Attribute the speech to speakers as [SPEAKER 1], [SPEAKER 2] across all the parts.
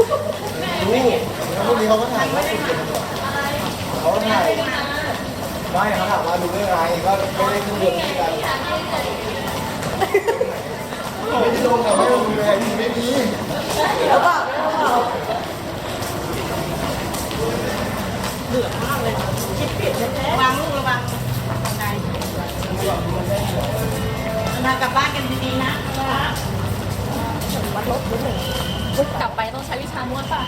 [SPEAKER 1] รู้แล้วพวกนี้เขาก็ถ่ายว่าสุดเลยเขาก็ถ่ายไม่เขาถามว่าดูได้ไงก็ไม่ได้ขึ้นเดือนที่กันไม่ได้ลงแต่ไม่ได้ดูเลยไม่มี
[SPEAKER 2] แล้วก็ระวังลูกระวังบันไดมากลับบ้านกันดีๆนะ
[SPEAKER 3] กลับไปต้องใช้วิชานวดป่ะ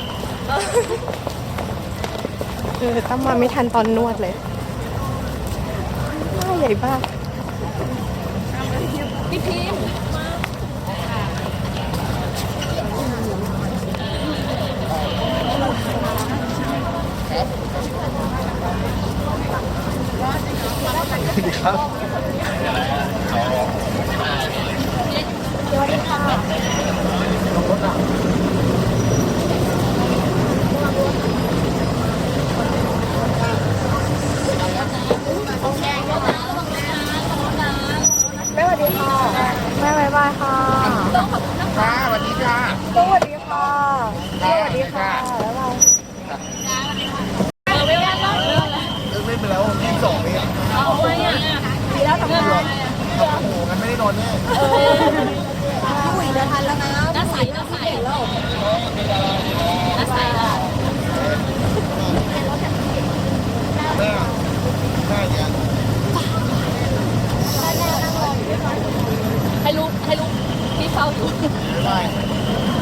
[SPEAKER 4] เออตั้มมาไม่ทันตอนนวดเลยหน้าใหญ่มาก
[SPEAKER 3] พี่พิมพ์
[SPEAKER 1] ครับ
[SPEAKER 4] แม่บายบายค่ะ
[SPEAKER 1] ค่ะสวัสดีค่ะ
[SPEAKER 4] สวัสดีค่ะสวัสดีค่ะบ๊ายบาย
[SPEAKER 3] เลิ
[SPEAKER 1] กเล่ไปแล้วที่สองเอง
[SPEAKER 3] เอาไว้อะ
[SPEAKER 4] แล้วทำงาน
[SPEAKER 1] โอ้โหงั้นไม่ได้นอนแน่
[SPEAKER 4] ผู้หญิงพันล้วนะ
[SPEAKER 3] น้าใสน้าใแล้
[SPEAKER 4] ว
[SPEAKER 1] แม่แม่เนี่
[SPEAKER 3] 你要
[SPEAKER 1] 有